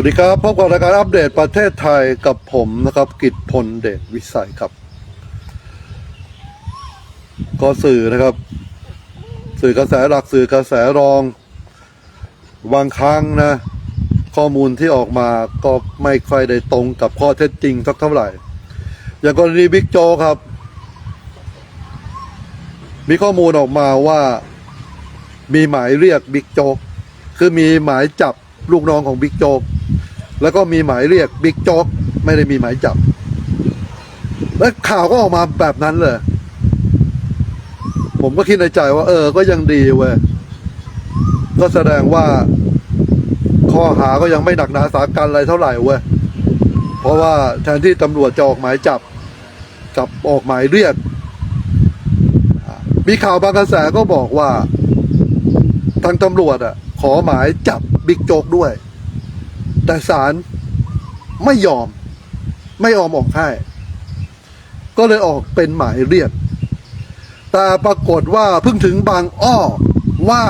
วัสดีครับพบกับรายการอัปเดตประเทศไทยกับผมนะครับ กิตพลเดชวิสัยครับ ก็สื่อนะครับ สื่อกระแสหลักสื่อกระแสรองบางครั้งนะ ข้อมูลที่ออกมาก็ไม่ค่อยได้ตรงกับข้อเท็จจริงสักเท่าไหร่ อย่างกรณีบิ๊กโจครับ มีข้อมูลออกมาว่ามีหมายเรียกบิ๊กโจคือมีหมายจับลูกน้องของบิ๊กโจก แล้วก็มีหมายเรียกบิ๊กโจ๊กไม่ได้มีหมายจับ และข่าวก็ออกมาแบบนั้นเลย ผมก็คิดในใจว่า เออ ก็ยังดีเว้ยก็แสดงว่า ข้อหาก็ยังไม่หนักหนาสากันอะไรเท่าไหร่เว้ยเพราะว่าแทนที่ตำรวจจะออกหมายจับกับออกหมายเรียก มีข่าวบางกระแสก็บอกว่า ทางตำรวจอะ ขอหมายจับบิ๊กโจ๊กด้วย แต่ศาลไม่ยอม ไม่ยอมออกให้ ก็เลยออกเป็นหมายเรียก แต่ปรากฏว่าเพิ่งถึงบางอ้อว่า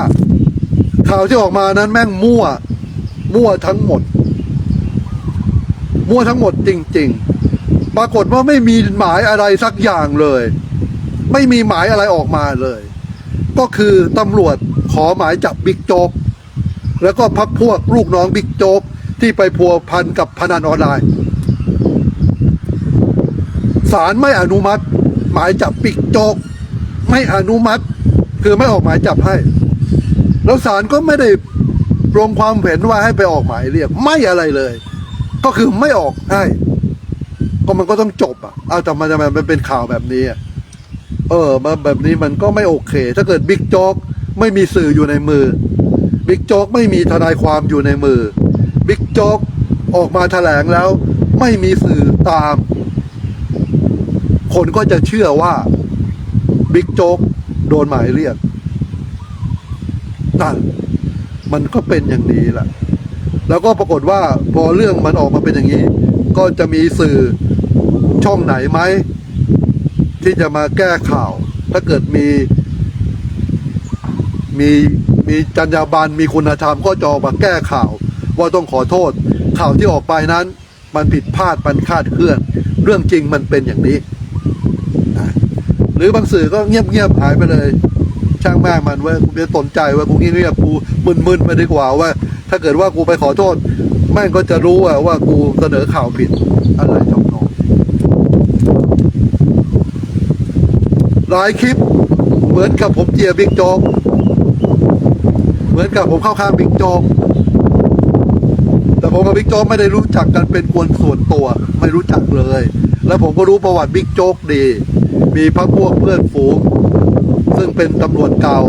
ข่าวที่ออกมานั้นแม่งมั่ว มั่วทั้งหมด มั่วทั้งหมดจริง ๆ ปรากฏว่าไม่มีหมายอะไรสักอย่างเลย ไม่มีหมายอะไรออกมาเลย ก็คือตำรวจขอหมายจับบิ๊กโจ๊กแล้วก็พักพวกลูกน้องบิ๊กโจ๊ก ที่ไปพัวพันกับพนันออนไลน์ศาลไม่อนุมัติ หมายจับบิ๊กโจก ไม่อนุมัติ คือไม่ออกหมายจับให้ แล้วศาลก็ไม่ได้ลงความเห็นว่าให้ไปออกหมายเรียก ไม่อะไรเลย ก็คือไม่ออกให้ก็มันก็ต้องจบอะเอาแต่มันทำไมมันเป็นข่าวแบบนี้เออมาแบบนี้มันก็ไม่โอเค ถ้าเกิดบิ๊กโจ๊กไม่มีสื่ออยู่ในมือบิ๊กโจ๊กไม่มีทนายความอยู่ในมือ บิ๊กโจ๊กออกมาแถลงแล้ว ไม่มีสื่อตาม คนก็จะเชื่อว่าบิ๊กโจ๊กโดนหมายเรียกนั่นมันก็เป็นอย่างนี้แหละ แล้วก็ปรากฏว่าพอเรื่องมันออกมาเป็นอย่างนี้ ก็จะมีสื่อช่องไหนไหม ที่จะมาแก้ข่าว ถ้าเกิดมี มีมีจรรยาบรรณมีคุณธรรมก็จะออกมาแก้ข่าว ว่าต้องขอโทษ ข่าวที่ออกไปนั้น มันผิดพลาดมันคาดเคลื่อน เรื่องจริงมันเป็นอย่างนี้นะหรือบางสื่อก็เงียบๆหายไปเลย ช่างแม่มันว้ยกูไม่สนใจว้ยกูเงียบๆกูมึนๆไปดีกว่าว่า ถ้าเกิดว่ากูไปขอโทษ แม่งก็จะรู้ว่าว่ากูเสนอข่าวผิดอะไรทำนองหลายคลิปเหมือนกับผมเจียบิ๊กโจ๊กเหมือนกับผมเข้าข้างบิ๊กโจ๊ก แต่ผมกับบิ๊กโจ๊กไม่ได้รู้จักกันเป็นคนส่วนตัว ไม่รู้จักเลย แล้วผมก็รู้ประวัติบิ๊กโจ๊กดี มีพักพวกเพื่อนฝูง ซึ่งเป็นตำรวจเก่า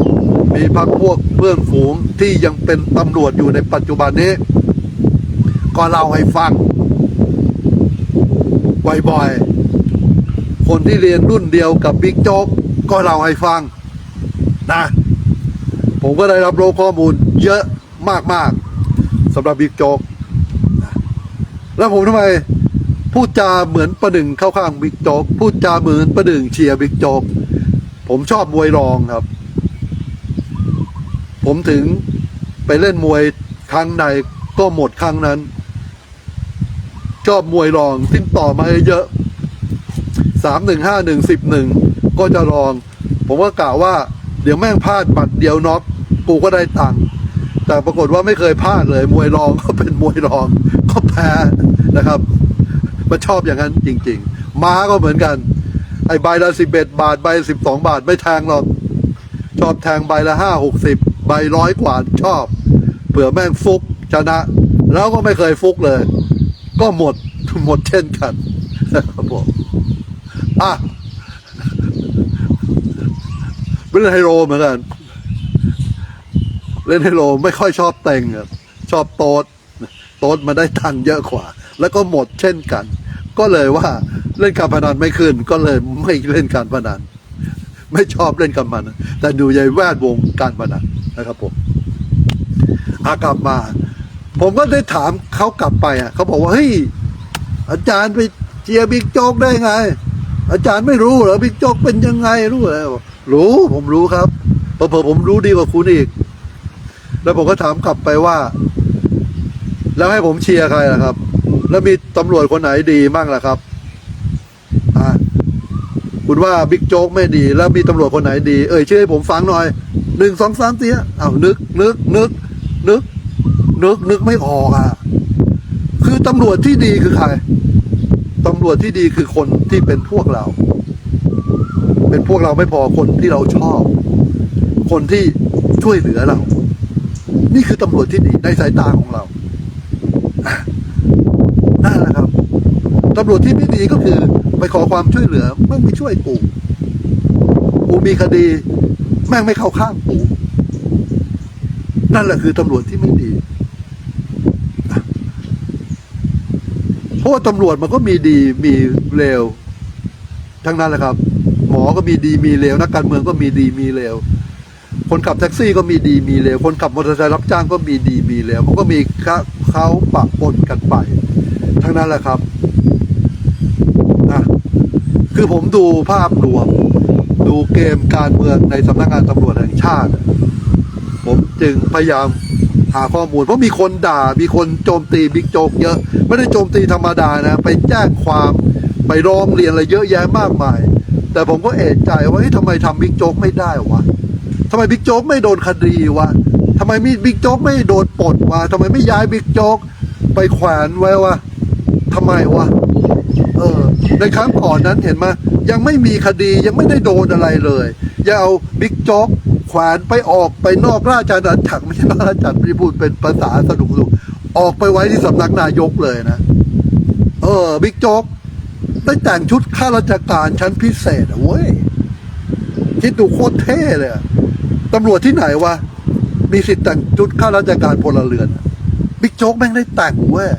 มีพักพวกเพื่อนฝูงที่ยังเป็นตำรวจอยู่ในปัจจุบันนี้ ก็เล่าให้ฟังบ่อยๆคนที่เรียนรุ่นเดียวกับบิ๊กโจ๊กก็เล่าให้ฟังนะผมก็ได้รับรู้ข้อมูลเยอะมากๆสำหรับบิ๊กโจ๊ก แล้วผมทำไมพูดจาเหมือนประหนึ่งเข้าข้างบิ๊กโจ๊กพูดจาเหมือนประหนึ่งเชียร์บิ๊กโจ๊กผมชอบมวยรองครับ ผมถึงไปเล่นมวยครั้งใดก็หมดครั้งนั้น ชอบมวยรองทิ้งต่อมาเยอะสามหนึ่งห้าหนึ่งสิบหนึ่งก็จะลอง ผมก็กล่าวว่า เดี๋ยวแม่งพลาดบัตรเดียวน็อกกูก็ได้ตังค์แต่ปรากฏว่าไม่เคยพลาดเลย มวยรองก็เป็นมวยรองก็แพ้ นะครับมันชอบอย่างนั้นจริง ๆ ม้าก็เหมือนกัน ไอ้ใบละสิบเอ็ดบาทใบสิบสองบาทไม่แทงหรอก ชอบแทงใบละห้าหกสิบใบร้อยกว่าชอบ เผื่อแม่งฟุกชนะ แล้วก็ไม่เคยฟุกเลย ก็หมดหมดเช่นกันครับผมอะเล่นไฮโลเหมือนกัน เล่นไฮโลไม่ค่อยชอบเต็งครับชอบโต๊ดโต๊ดมาได้ตังเยอะกว่า แล้วก็หมดเช่นกัน ก็เลยว่าเล่นการพนันไม่ขึ้น ก็เลยไม่เล่นการพนัน ไม่ชอบเล่นการพนันแต่ดูในแวดวงการพนันนะครับผมอากลับมา ผมก็ได้ถามเขากลับไปอะเขาบอกว่าเฮ้ยอาจารย์ไปเชียร์บิ๊กโจ๊กได้ไง อาจารย์ไม่รู้เหรอบิ๊กโจ๊กเป็นยังไงรู้เหรอบอรู้ผมรู้ครับเผอผมรู้ดีกว่าคุณอีก แล้วผมก็ถามกลับไปว่า แล้วให้ผมเชียร์ใครล่ะครับ แล้วมีตำรวจคนไหนดีบ้างล่ะครับอ่าคุณว่าบิ๊กโจ๊กไม่ดี แล้วมีตำรวจคนไหนดี เอ่ยชื่อให้ผมฟังหน่อยหนึ่งสองสามสี่อ้านึกนึกนึกนึกนึกนึกไม่ออกอะ คือตำรวจที่ดีคือใครตำรวจที่ดีคือคนที่เป็นพวกเรา เป็นพวกเราไม่พอคนที่เราชอบ คนที่ช่วยเหลือเรา นี่คือตำรวจที่ดีในสายตาของเรา นั่นแหละครับตำรวจที่ไม่ดีก็คือ ไปขอความช่วยเหลือแม่งไม่ช่วยกูกูมีคดี แม่งไม่เข้าข้างกูนั่นแหละคือตำรวจที่ไม่ดีเพราะว่าตำรวจมันก็มีดีมีเลวทั้งนั้นแหละครับ หมอก็มีดีมีเลวนักการเมืองก็มีดีมีเลวคนขับแท็กซี่ก็มีดีมีเลวคนขับมอเตอร์ไซค์รับจ้างก็มีดีมีเลวมันก็มีเขาปะปนกันไป ทั้งนั้นแหละครับนะคือผมดูภาพรวม ดูเกมการเมืองในสำนักงานตำรวจแห่งชาติ ผมจึงพยายามหาข้อมูล เพราะมีคนด่า มีคนโจมตีบิ๊กโจ๊กเยอะ ไม่ได้โจมตีธรรมดานะ ไปแจ้งความไปร้องเรียนอะไรเยอะแยะมากมาย แต่ผมก็เอะใจว่าทำไมทำบิ๊กโจ๊กไม่ได้วะทำไมบิ๊กโจ๊กไม่โดนคดีวะทำไมมีบิ๊กโจ๊กไม่โดนปลดวะทำไมไม่ย้ายบิ๊กโจ๊กไปแขวนไว้วะ ทำไมวะเออในครั้งก่อนนั้นเห็นไหมยังไม่มีคดียังไม่ได้โดนอะไรเลยอย่าเอาบิ๊กโจ๊กแขวนไปออกไปนอกราชอาณาจักรไม่ใช่ราชอาณาจักรที่พูดเป็นภาษาสนุกสุกออกไปไว้ที่สำนักนายกเลยนะ เออบิ๊กโจ๊กได้แต่งชุดข้าราชการชั้นพิเศษอะเว้ยคิดดูโคตรเท่เลยตำรวจที่ไหนวะมีสิทธิ์แต่งชุดข้าราชการพลเรือนบิ๊กโจ๊กแม่งได้แต่งเว้ย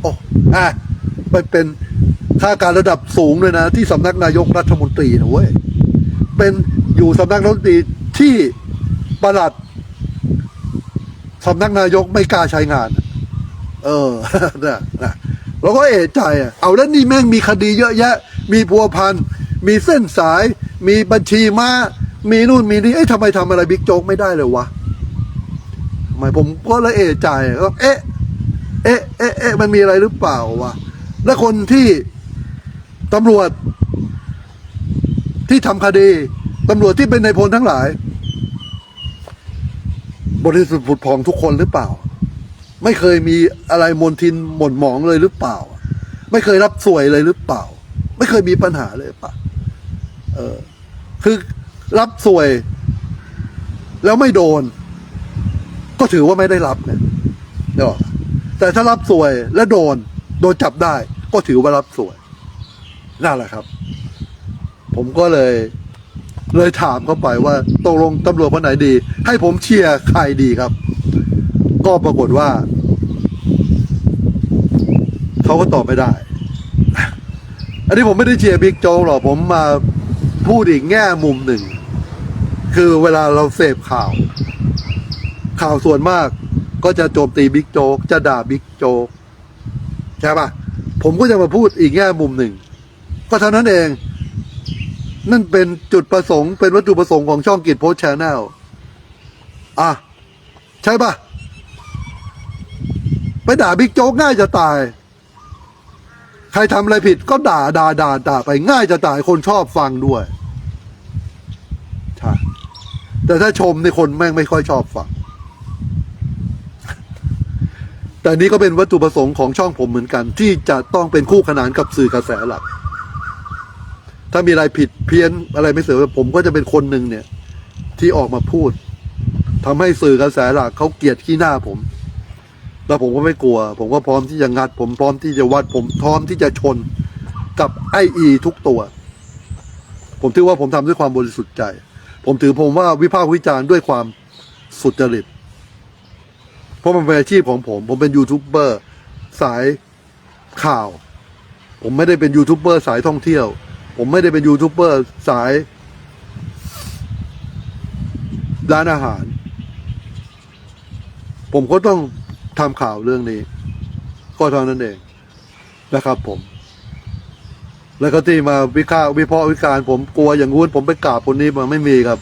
โอ้อะ ไปเป็นข้าการระดับสูงเลยนะ ที่สำนักนายกรัฐมนตรีนะเว้ยเป็นอยู่สำนักรัฐมนตรีที่ประหลัดสำนักนายกไม่กล้าใช้งาน เออนะนะเราก็เอะใจอะเอาแล้วนี่แม่งมีคดีเยอะแยะ มีพัวพันมีเส้นสาย มีบัญชีมามีนู่นมีนี่เอ๊ะทำไมทำอะไรบิ๊กโจ๊กไม่ได้เลยวะทำไมผมก็เลยเอะใจก็เอ๊ะเอ๊ะเอ๊ะเอ๊ะมันมีอะไรหรือเปล่าวะ และคนที่ตำรวจที่ทำคดีตำรวจที่เป็นในพลทั้งหลาย บริสุทธิ์ผุดผ่องทุกคนหรือเปล่า ไม่เคยมีอะไรมนทินหม่นหมองเลยหรือเปล่า ไม่เคยรับสวยเลยหรือเปล่า ไม่เคยมีปัญหาเลยปล่าเออคือรับสวย แล้วไม่โดน ก็ถือว่าไม่ได้รับเนี่ยเดี๋ยวแต่ถ้ารับสวยและโดน โดนจับได้ก็ถือว่ารับสวยนั่นแหละครับ ผมก็เลย เลยถามเข้าไปว่าตกลงตำรวจคนไหนดี ให้ผมเชียร์ใครดีครับ ก็ปรากฏว่าเขาก็ตอบไม่ได้ อันนี้ผมไม่ได้เชียร์บิ๊กโจ๊กหรอกผมมาพูดอีกแง่มุมหนึ่ง คือเวลาเราเสพข่าว ข่าวส่วนมากก็จะโจมตีบิ๊กโจ๊กจะด่าบิ๊กโจ๊ก ใช่ปะผมก็จะมาพูดอีกแง่มุมหนึ่ง ก็เท่านั้นเอง นั่นเป็นจุดประสงค์ เป็นวัตถุประสงค์ของช่องกิจโพสชแนลอะ ใช่ปะไปด่าบิ๊กโจ๊กง่ายจะตาย ใครทำอะไรผิดก็ด่าด่าด่าด่าไปง่ายจะตายคนชอบฟังด้วย ใช่ แต่ถ้าชมในคนแม่งไม่ค่อยชอบฟัง แต่นี้ก็เป็นวัตถุประสงค์ของช่องผมเหมือนกัน ที่จะต้องเป็นคู่ขนานกับสื่อกระแสหลัก ถ้ามีอะไรผิดเพี้ยนอะไรไม่เสมอผมก็จะเป็นคนหนึ่งเนี่ย ที่ออกมาพูดทำให้สื่อกระแสหลักเขาเกลียดขี้หน้าผม แล้วผมก็ไม่กลัว ผมก็พร้อมที่จะงัด ผมพร้อมที่จะวัด ผมพร้อมที่จะชนกับไออีทุกตัว ผมถือว่าผมทำด้วยความบริสุทธิ์ใจ ผมถือผมว่าวิพากษ์วิจารณ์ด้วยความสุจริต เพราะมันเป็นอาชีพของผม ผมเป็นยูทูบเบอร์สายข่าว ผมไม่ได้เป็นยูทูบเบอร์สายท่องเที่ยว ผมไม่ได้เป็นยูทูบเบอร์สายร้านอาหาร ผมก็ต้องทำข่าวเรื่องนี้ ก็เท่านั้นเองนะครับผม แล้วก็ที่มาวิเคาวิพากษ์วิจาร ผมกลัวอย่างงู้นผมไปกราบคนนี้มันไม่มีครับ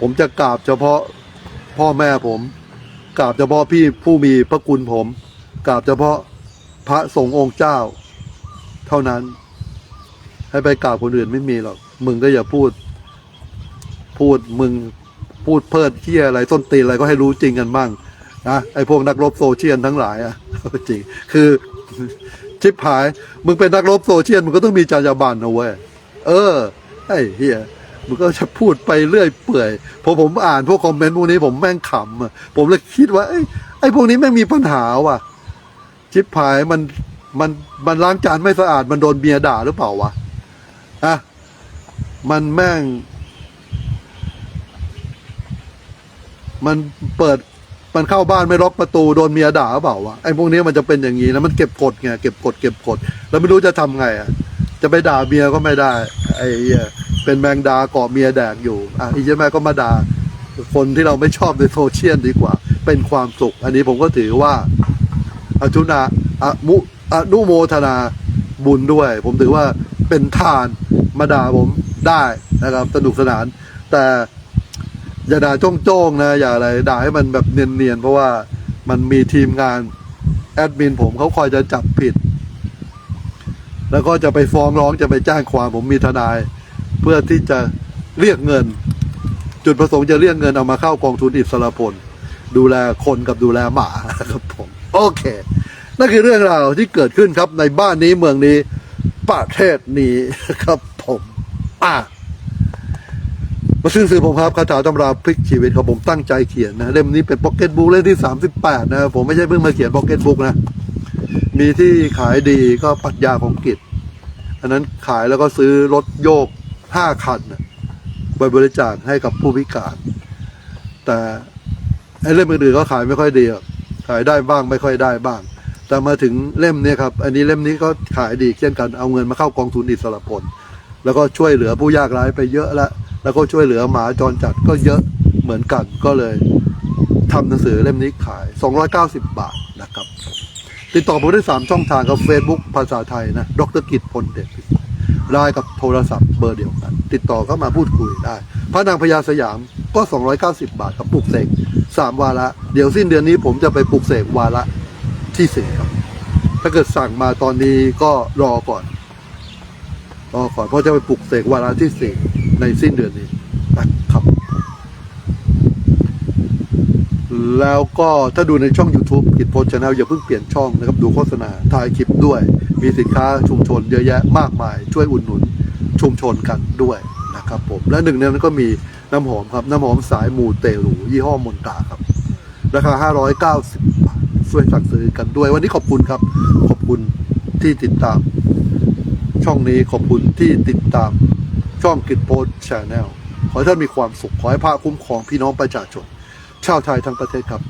ผมจะกราบเฉพาะพ่อแม่ผม กราบเฉพาะพี่ผู้มีพระคุณผมกราบเฉพาะพระสงฆ์องค์เจ้า เท่านั้น ให้ไปกราบคนอื่นไม่มีหรอก มึงก็อย่าพูด พูดมึงพูดเพิดเที่ยอะไรต้นตีอะไรก็ให้รู้จริงกันบ้างนะไอ้พวกนักรบโซเชียลทั้งหลายอะจริงคือชิบหาย มึงเป็นนักรบโซเชียลมึงก็ต้องมีจรรยาบรรณนะเว้ยเออไอ้เฮีย มึงก็จะพูดไปเรื่อยเปื่อยพอผมอ่านพวกคอมเมนต์พวกนี้ผมแม่งขำอะผมเลยคิดว่าไอ้พวกนี้แม่งมีปัญหาว่ะชิบหายมันมันมันล้างจานไม่สะอาดมันโดนเมียด่าหรือเปล่าวะอะมันแม่ง มันเปิดมันเข้าบ้านไม่ล็อกประตูโดนเมียด่าหรือเปล่าวะไอ้พวกนี้มันจะเป็นอย่างนี้นะมันเก็บกดไงเก็บกดเก็บกดแล้วไม่รู้จะทำไงอะจะไปด่าเมียก็ไม่ได้ ไอ้ เป็นแมงดาเกาะเมียแดกอยู่ อะอีเจ้าแม่ก็มาด่าคนที่เราไม่ชอบในโซเชียลดีกว่า เป็นความสุข อันนี้ผมก็ถือว่าอจุนาอะมุอะนุโมทนาบุญด้วย ผมถือว่าเป็นทานมาด่าผมได้นะครับ สนุกสนาน แต่อย่าด่าจ้องๆนะ อย่าอะไรด่าให้มันแบบเนียนๆ เพราะว่ามันมีทีมงานแอดมินผมเขาคอยจะจับผิด แล้วก็จะไปฟ้องร้องจะไปแจ้งความผมมีทนาย เพื่อที่จะเรียกเงิน จุดประสงค์จะเรียกเงินเอามาเข้ากองทุนอิสระพล ดูแลคนกับดูแลหมาครับผม โอเคนั่นคือเรื่องราวที่เกิดขึ้นครับในบ้านนี้เมืองนี้ประเทศนี้ครับผมอะมาซึ่งสื่อผมครับคาถาตำราพลิกชีวิตครับผมตั้งใจเขียนนะเล่มนี้เป็นพ็อกเก็ตบุ๊กเล่มที่สามสิบแปดนะผมไม่ใช่เพิ่งมาเขียนพ็อกเก็ตบุ๊กนะ มีที่ขายดีก็ปรัชญาของกิจ อันนั้นขายแล้วก็ซื้อรถโยก ห้าคันไปบริจาคให้กับผู้พิการ แต่ไอ้เล่มอื่นๆก็ขายไม่ค่อยดีหรอกขายได้บ้างไม่ค่อยได้บ้าง แต่มาถึงเล่มนี้ครับ อันนี้เล่มนี้ก็ขายดีเช่นกันเอาเงินมาเข้ากองทุนอิสระพลแล้วก็ช่วยเหลือผู้ยากไร้ไปเยอะแล้วแล้วก็ช่วยเหลือหมาจรจัดก็เยอะเหมือนกันก็เลยทำหนังสือเล่มนี้ขาย 290 บาทนะครับ ติดต่อผมได้สามช่องทางกับ Facebook ภาษาไทยนะ ดรกิจพลเดช ไลน์กับโทรศัพท์เบอร์เดียวกัน ติดต่อเข้ามาพูดคุยได้ พระนางพญาสยามก็ 290 บาทกับปลูกเสกสามวาระเดี๋ยวสิ้นเดือนนี้ผมจะไปปลูกเสกวาระที่สี่ครับ ถ้าเกิดสั่งมาตอนนี้ก็รอก่อนรอก่อนเพราะจะไปปลุกเสกวาระที่สี่ในสิ้นเดือนนี้นะครับ แล้วก็ถ้าดูในช่อง YouTube กิจโพสชาแนลอย่าเพิ่งเปลี่ยนช่องนะครับ ดูโฆษณาถ่ายคลิปด้วย มีสินค้าชุมชนเยอะแยะมากมาย ช่วยอุดหนุนชุมชนกันด้วยนะครับผมและหนึ่งในนั้นก็มีน้ำหอมครับ น้ำหอมสายมูเตลูยี่ห้อมนตาครับ ราคา 590 บาทช่วยสั่งซื้อกันด้วย วันนี้ขอบคุณครับ ขอบคุณที่ติดตาม ช่องนี้ขอบคุณที่ติดตามช่องกิจโพสชาแนลขอให้ท่านมีความสุขขอให้พระคุ้มครองพี่น้องประชาชน ชาวไทยทั้งประเทศครับ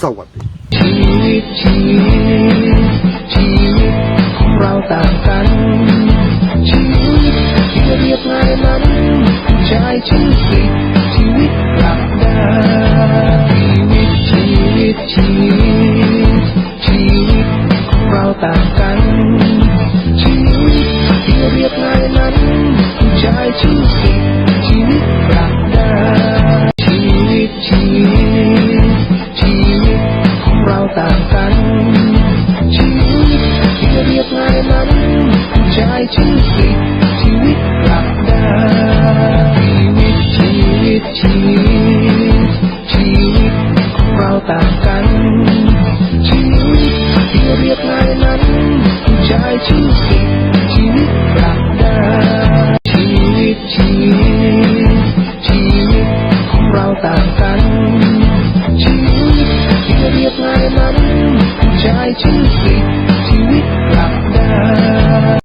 สวัสดีชีวิตชีวิตชีวิตของเราต่างกันชีวิตที่เรียบง่ายนั้นใช้ชีวิตชีวิตเรา